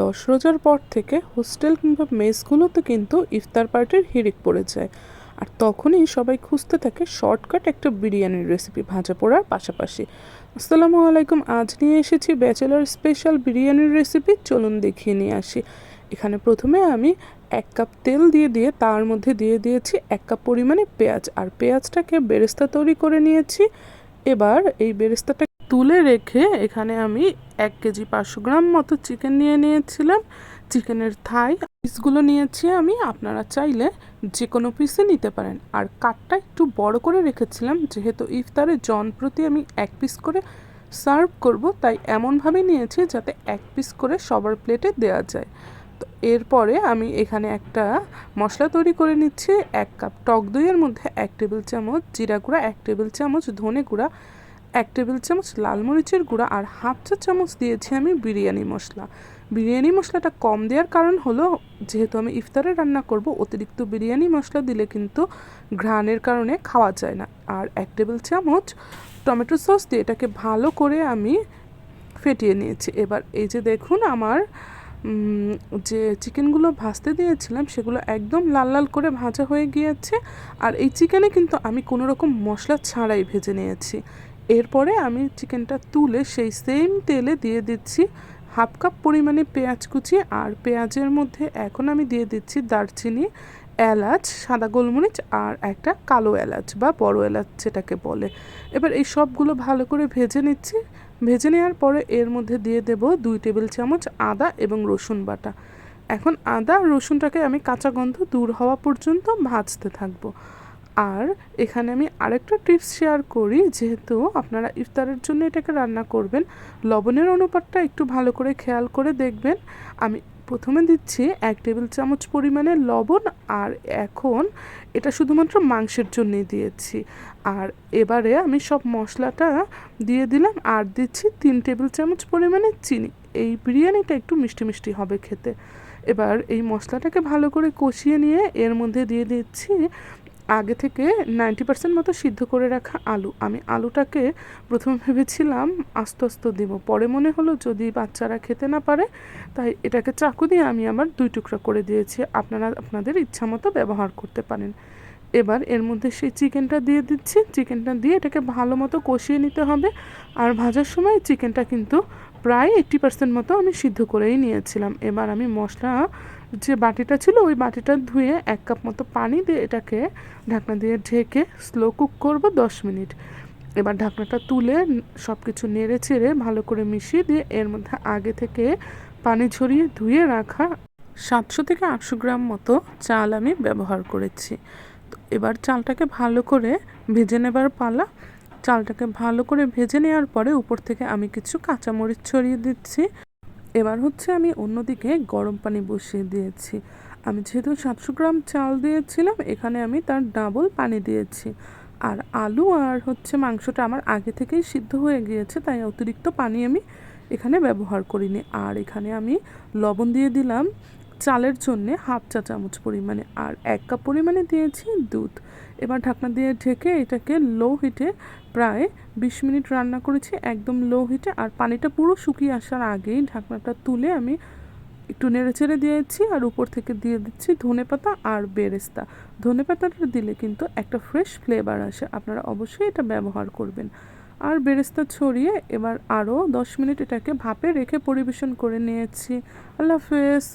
দশ রোজার পর থেকে হোস্টেল কিংবা মেসগুলোতে কিন্তু ইফতার পার্টির হিড়িক পড়ে যায়। আর তখনই সবাই খুঁজতে থাকে শর্টকাট একটা বিরিয়ানির রেসিপি ভাজা পোড়ার পাশাপাশি। আসসালামু আলাইকুম, আজ নিয়ে এসেছি ব্যাচেলার স্পেশাল বিরিয়ানির রেসিপি চলুন দেখিয়ে নিয়ে আসি। এখানে প্রথমে আমি এক কাপ তেল দিয়ে দিয়ে তার মধ্যে দিয়ে দিয়েছি এক কাপ পরিমাণে পেঁয়াজ। আর পেঁয়াজটাকে বেরেস্তা তৈরি করে নিয়েছি। এবার এই বেরেস্তাটা তুলে রেখে এখানে আমি এক কেজি পাঁচশো গ্রাম মতো চিকেন নিয়ে নিয়েছিলাম। চিকেনের থাই পিসগুলো নিয়েছি আমি। আপনারা চাইলে যে কোনো পিসে নিতে পারেন। আর কাঠটা একটু বড় করে রেখেছিলাম। যেহেতু ইফতারে জন প্রতি আমি এক পিস করে সার্ভ করব, তাই এমনভাবে নিয়েছি যাতে এক পিস করে সবার প্লেটে দেওয়া যায়। তো এরপরে আমি এখানে একটা মশলা তৈরি করে নিচ্ছি। এক কাপ টক দইয়ের মধ্যে এক টেবিল চামচ, জিরা গুঁড়া, এক টেবিল চামচ ধনে গুঁড়া এক টেবিল চামচ লাল মরিচের গুঁড়া আর হাফ চা চামচ দিয়েছি আমি বিরিয়ানি মশলা। বিরিয়ানি মশলাটা কম দেওয়ার কারণ হলো, যেহেতু আমি ইফতারে রান্না করব, অতিরিক্ত বিরিয়ানি মশলা দিলে কিন্তু ঘ্রাণের কারণে খাওয়া যায় না। আর এক টেবিল চামচ টমেটো সস দিয়ে এটাকে ভালো করে আমি ফেটিয়ে নিয়েছি। এবার এই যে দেখুন আমার যে চিকেনগুলো ভাজতে দিয়েছিলাম, সেগুলো একদম লাল লাল করে ভাজা হয়ে গিয়েছে। আর এই চিকেনে কিন্তু আমি কোনো রকম মশলা ছাড়াই ভেজে নিয়েছি। এরপরে আমি চিকেনটা তুলে সেই সেম তেলে দিয়ে দিচ্ছি হাফ কাপ পরিমাণে পেঁয়াজ কুচি আর পেঁয়াজের মধ্যে এখন আমি দিয়ে দিচ্ছি দারচিনি, এলাচ, সাদা গোলমরিচ আর একটা কালো এলাচ বা বড় এলাচ যেটাকে বলে। এবার এই সবগুলো ভালো করে ভেজে নিচ্ছি। ভেজে নেওয়ার পরে এর মধ্যে দিয়ে দেব দুই টেবিল চামচ আদা এবং রসুন বাটা। এখন আদা রসুনটাকে আমি কাঁচা গন্ধ দূর হওয়া পর্যন্ত ভাজতে থাকব। আর এখানে আমি আরেকটা টিপস শেয়ার করি, যেহেতু আপনারা ইফতারের জন্য এটাকে রান্না করবেন, লবণের অনুপাতটা একটু ভালো করে খেয়াল করে দেখবেন। আমি প্রথমে দিচ্ছি এক টেবিল চামচ পরিমাণে লবণ আর এখন এটা শুধুমাত্র মাংসের জন্যই দিয়েছি। আর এবারে আমি সব মশলাটা দিয়ে দিলাম আর দিচ্ছি তিন টেবিল চামচ পরিমাণে চিনি। এই বিরিয়ানিটা একটু মিষ্টি মিষ্টি হবে খেতে। এবার এই মশলাটাকে ভালো করে কষিয়ে নিয়ে এর মধ্যে দিয়ে দিচ্ছি আগে থেকে নাইনটি পার্সেন্ট মতো সিদ্ধ করে রাখা আলু। আমি আলুটাকে প্রথমে ভেবেছিলাম আস্তে আস্তে দেবো। পরে মনে হলো যদি বাচ্চারা খেতে না পারে, তাই এটাকে চাকু দিয়ে আমি আমার দুই টুকরা করে দিয়েছি। আপনারা আপনাদের ইচ্ছা মতো ব্যবহার করতে পারেন। এবার এর মধ্যে সেই চিকেনটা দিয়ে দিচ্ছি। চিকেনটা দিয়ে এটাকে ভালো মতো কষিয়ে নিতে হবে। আর ভাজার সময় চিকেনটা কিন্তু প্রায় এইট্টি পার্সেন্ট মতো আমি সিদ্ধ করেই নিয়েছিলাম। এবার আমি মশলা, যে বাটিটা ছিল ওই বাটিটা ধুয়ে এক কাপ মতো পানি দিয়ে এটাকে ঢাকনা দিয়ে ঢেকে স্লো কুক করব দশ মিনিট। এবার ঢাকনাটা তুলে সব কিছু নেড়ে চেড়ে ভালো করে মিশিয়ে দিয়ে এর মধ্যে আগে থেকে পানি ঝরিয়ে ধুয়ে রাখা সাতশো থেকে আটশো গ্রাম মতো চাল আমি ব্যবহার করেছি। তো এবার চালটাকে ভালো করে ভেজে নেবার পালা চালটাকে ভালো করে ভেজে নেওয়ার পরে উপর থেকে আমি কিছু কাঁচামরিচ ছড়িয়ে দিচ্ছি। এবার হচ্ছে আমি অন্যদিকে গরম পানি বসিয়ে দিয়েছি। আমি যেহেতু সাতশো গ্রাম চাল দিয়েছিলাম, এখানে আমি তার ডাবল পানি দিয়েছি। আর আলু আর হচ্ছে মাংসটা আমার আগে থেকেই সিদ্ধ হয়ে গিয়েছে, তাই অতিরিক্ত পানি আমি এখানে ব্যবহার করিনি। আর এখানে আমি লবণ দিয়ে দিলাম। চালের জন্যে হাফ চা চামচ পরিমাণে আর এক কাপ পরিমাণে দিয়েছি দুধ। এবার ঢাকনা দিয়ে ঢেকে এটাকে লো হিটে প্রায় বিশ মিনিট রান্না করেছি একদম লো হিটে। আর পানিটা পুরো শুকিয়ে আসার আগেই ঢাকনাটা তুলে আমি একটু নেড়ে চেড়ে দিয়েছি আর উপর থেকে দিয়ে দিচ্ছি ধনেপাতা আর বেরেস্তা। ধনেপাতাটা দিলে কিন্তু একটা ফ্রেশ ফ্লেভার আসে, আপনারা অবশ্যই এটা ব্যবহার করবেন। আর বেরেস্তা ছড়িয়ে এবার আরও দশ মিনিট এটাকে ভাপে রেখে পরিবেশন করে নিয়েছি। আল্লাহ হাফেজ।